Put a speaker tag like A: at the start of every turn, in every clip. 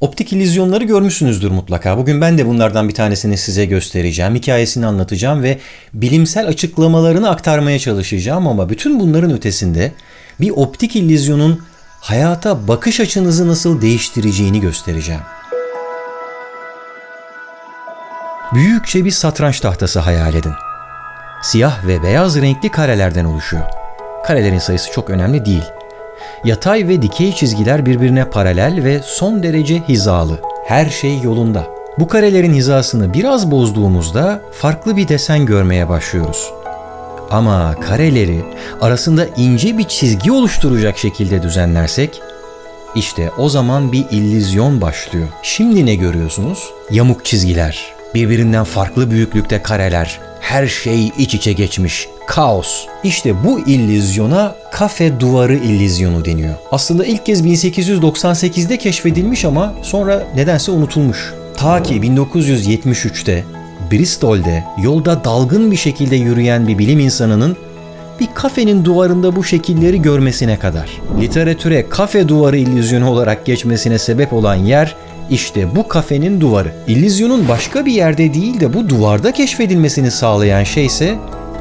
A: Optik illüzyonları görmüşsünüzdür mutlaka. Bugün ben de bunlardan bir tanesini size göstereceğim, hikayesini anlatacağım ve bilimsel açıklamalarını aktarmaya çalışacağım ama bütün bunların ötesinde bir optik illüzyonun hayata bakış açınızı nasıl değiştireceğini göstereceğim. Büyükçe bir satranç tahtası hayal edin. Siyah ve beyaz renkli karelerden oluşuyor. Karelerin sayısı çok önemli değil. Yatay ve dikey çizgiler birbirine paralel ve son derece hizalı. Her şey yolunda. Bu karelerin hizasını biraz bozduğumuzda farklı bir desen görmeye başlıyoruz. Ama kareleri arasında ince bir çizgi oluşturacak şekilde düzenlersek işte o zaman bir illüzyon başlıyor. Şimdi ne görüyorsunuz? Yamuk çizgiler, birbirinden farklı büyüklükte kareler, her şey iç içe geçmiş, kaos. İşte bu illüzyona kafe duvarı illüzyonu deniyor. Aslında ilk kez 1898'de keşfedilmiş ama sonra nedense unutulmuş. Ta ki 1973'te Bristol'de yolda dalgın bir şekilde yürüyen bir bilim insanının bir kafenin duvarında bu şekilleri görmesine kadar. Literatüre kafe duvarı illüzyonu olarak geçmesine sebep olan yer işte bu kafenin duvarı. İllüzyonun başka bir yerde değil de bu duvarda keşfedilmesini sağlayan şey ise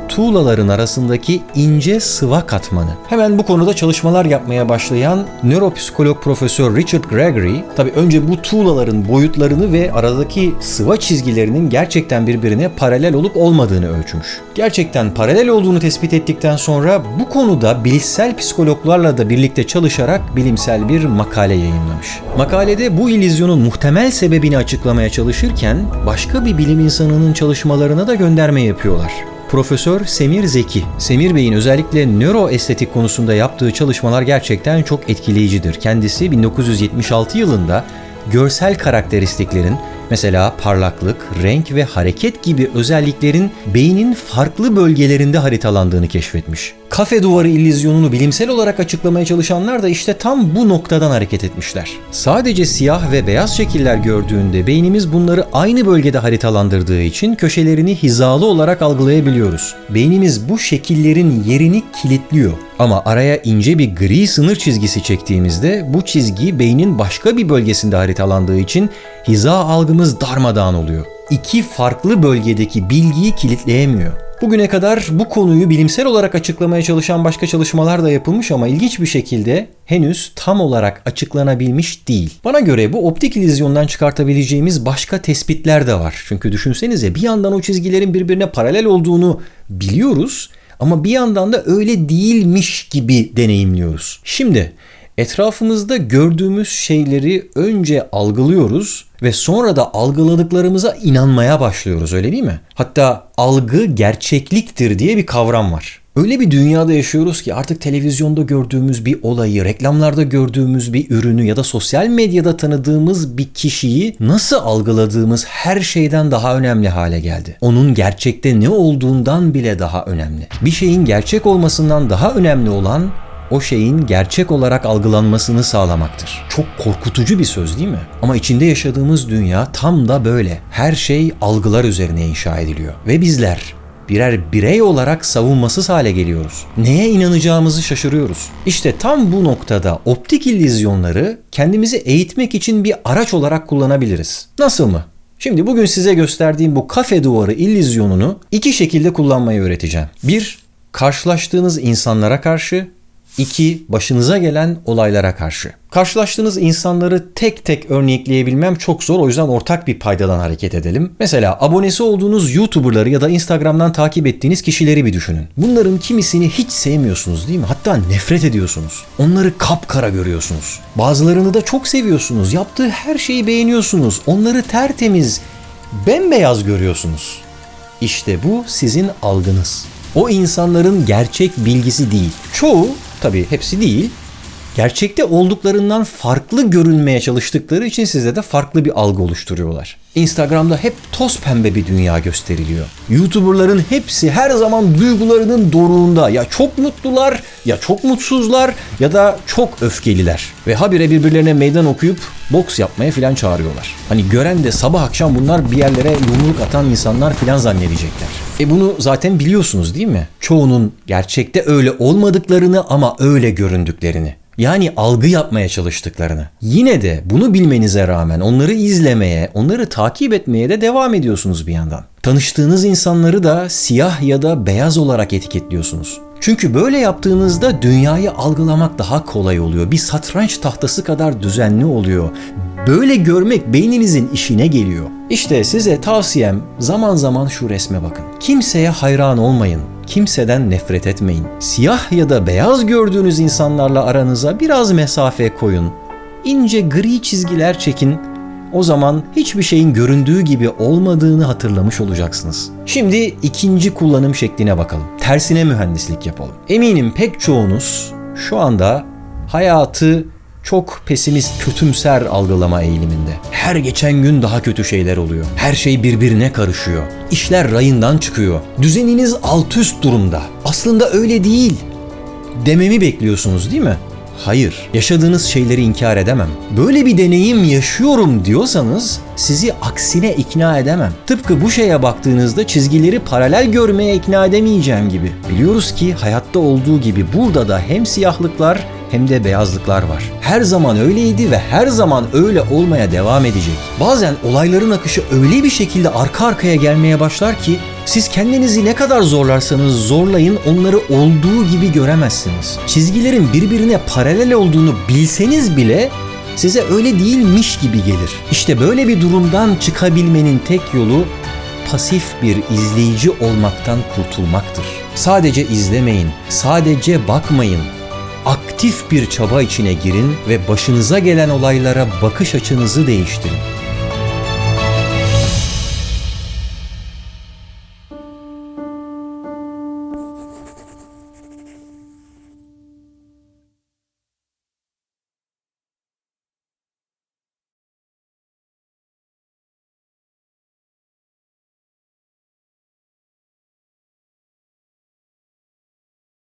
A: tuğlaların arasındaki ince sıva katmanı. Hemen bu konuda çalışmalar yapmaya başlayan nöropsikolog profesör Richard Gregory, tabi önce bu tuğlaların boyutlarını ve aradaki sıva çizgilerinin gerçekten birbirine paralel olup olmadığını ölçmüş. Gerçekten paralel olduğunu tespit ettikten sonra bu konuda bilişsel psikologlarla da birlikte çalışarak bilimsel bir makale yayınlamış. Makalede bu illüzyonun muhtemel sebebini açıklamaya çalışırken başka bir bilim insanının çalışmalarına da gönderme yapıyorlar. Profesör Semir Zeki. Semir Bey'in özellikle nöroestetik konusunda yaptığı çalışmalar gerçekten çok etkileyicidir. Kendisi 1976 yılında görsel karakteristiklerin mesela parlaklık, renk ve hareket gibi özelliklerin beynin farklı bölgelerinde haritalandığını keşfetmiş. Kafe duvarı illüzyonunu bilimsel olarak açıklamaya çalışanlar da işte tam bu noktadan hareket etmişler. Sadece siyah ve beyaz şekiller gördüğünde beynimiz bunları aynı bölgede haritalandırdığı için köşelerini hizalı olarak algılayabiliyoruz. Beynimiz bu şekillerin yerini kilitliyor. Ama araya ince bir gri sınır çizgisi çektiğimizde bu çizgi beynin başka bir bölgesinde haritalandığı için hiza algımız darmadağın oluyor. İki farklı bölgedeki bilgiyi kilitleyemiyor. Bugüne kadar bu konuyu bilimsel olarak açıklamaya çalışan başka çalışmalar da yapılmış ama ilginç bir şekilde henüz tam olarak açıklanabilmiş değil. Bana göre bu optik illüzyondan çıkartabileceğimiz başka tespitler de var. Çünkü düşünsenize bir yandan o çizgilerin birbirine paralel olduğunu biliyoruz ama bir yandan da öyle değilmiş gibi deneyimliyoruz. Şimdi etrafımızda gördüğümüz şeyleri önce algılıyoruz ve sonra da algıladıklarımıza inanmaya başlıyoruz öyle değil mi? Hatta algı gerçekliktir diye bir kavram var. Öyle bir dünyada yaşıyoruz ki artık televizyonda gördüğümüz bir olayı, reklamlarda gördüğümüz bir ürünü ya da sosyal medyada tanıdığımız bir kişiyi nasıl algıladığımız her şeyden daha önemli hale geldi. Onun gerçekte ne olduğundan bile daha önemli. Bir şeyin gerçek olmasından daha önemli olan o şeyin gerçek olarak algılanmasını sağlamaktır. Çok korkutucu bir söz değil mi? Ama içinde yaşadığımız dünya tam da böyle. Her şey algılar üzerine inşa ediliyor. Ve bizler birer birey olarak savunmasız hale geliyoruz. Neye inanacağımızı şaşırıyoruz. İşte tam bu noktada optik illüzyonları kendimizi eğitmek için bir araç olarak kullanabiliriz. Nasıl mı? Şimdi bugün size gösterdiğim bu kafe duvarı illüzyonunu iki şekilde kullanmayı öğreteceğim. Bir, karşılaştığınız insanlara karşı 2. Başınıza gelen olaylara karşı. Karşılaştığınız insanları tek tek örnekleyebilmem çok zor o yüzden ortak bir paydadan hareket edelim. Mesela abonesi olduğunuz YouTuber'ları ya da Instagram'dan takip ettiğiniz kişileri bir düşünün. Bunların kimisini hiç sevmiyorsunuz değil mi? Hatta nefret ediyorsunuz. Onları kapkara görüyorsunuz. Bazılarını da çok seviyorsunuz. Yaptığı her şeyi beğeniyorsunuz. Onları tertemiz, bembeyaz görüyorsunuz. İşte bu sizin algınız. O insanların gerçek bilgisi değil. Çoğu Tabii hepsi değil. Gerçekte olduklarından farklı görünmeye çalıştıkları için size de farklı bir algı oluşturuyorlar. Instagram'da hep toz pembe bir dünya gösteriliyor. YouTuber'ların hepsi her zaman duygularının doruğunda. Ya çok mutlular, ya çok mutsuzlar ya da çok öfkeliler. Ve habire birbirlerine meydan okuyup boks yapmaya filan çağırıyorlar. Hani gören de sabah akşam bunlar bir yerlere yumruk atan insanlar filan zannedecekler. E bunu zaten biliyorsunuz değil mi? Çoğunun gerçekte öyle olmadıklarını ama öyle göründüklerini. Yani algı yapmaya çalıştıklarını. Yine de bunu bilmenize rağmen onları izlemeye, onları takip etmeye de devam ediyorsunuz bir yandan. Tanıştığınız insanları da siyah ya da beyaz olarak etiketliyorsunuz. Çünkü böyle yaptığınızda dünyayı algılamak daha kolay oluyor. Bir satranç tahtası kadar düzenli oluyor. Böyle görmek beyninizin işine geliyor. İşte size tavsiyem zaman zaman şu resme bakın. Kimseye hayran olmayın. Kimseden nefret etmeyin. Siyah ya da beyaz gördüğünüz insanlarla aranıza biraz mesafe koyun. İnce gri çizgiler çekin. O zaman hiçbir şeyin göründüğü gibi olmadığını hatırlamış olacaksınız. Şimdi ikinci kullanım şekline bakalım. Tersine mühendislik yapalım. Eminim pek çoğunuz şu anda hayatı çok pesimist, kötümser algılama eğiliminde. Her geçen gün daha kötü şeyler oluyor. Her şey birbirine karışıyor. İşler rayından çıkıyor. Düzeniniz alt üst durumda. Aslında öyle değil. Dememi bekliyorsunuz değil mi? Hayır. Yaşadığınız şeyleri inkar edemem. Böyle bir deneyim yaşıyorum diyorsanız sizi aksine ikna edemem. Tıpkı bu şeye baktığınızda çizgileri paralel görmeye ikna edemeyeceğim gibi. Biliyoruz ki hayatta olduğu gibi burada da hem siyahlıklar hem de beyazlıklar var. Her zaman öyleydi ve her zaman öyle olmaya devam edecek. Bazen olayların akışı öyle bir şekilde arka arkaya gelmeye başlar ki siz kendinizi ne kadar zorlarsanız zorlayın onları olduğu gibi göremezsiniz. Çizgilerin birbirine paralel olduğunu bilseniz bile size öyle değilmiş gibi gelir. İşte böyle bir durumdan çıkabilmenin tek yolu pasif bir izleyici olmaktan kurtulmaktır. Sadece izlemeyin, sadece bakmayın. Aktif bir çaba içine girin ve başınıza gelen olaylara bakış açınızı değiştirin.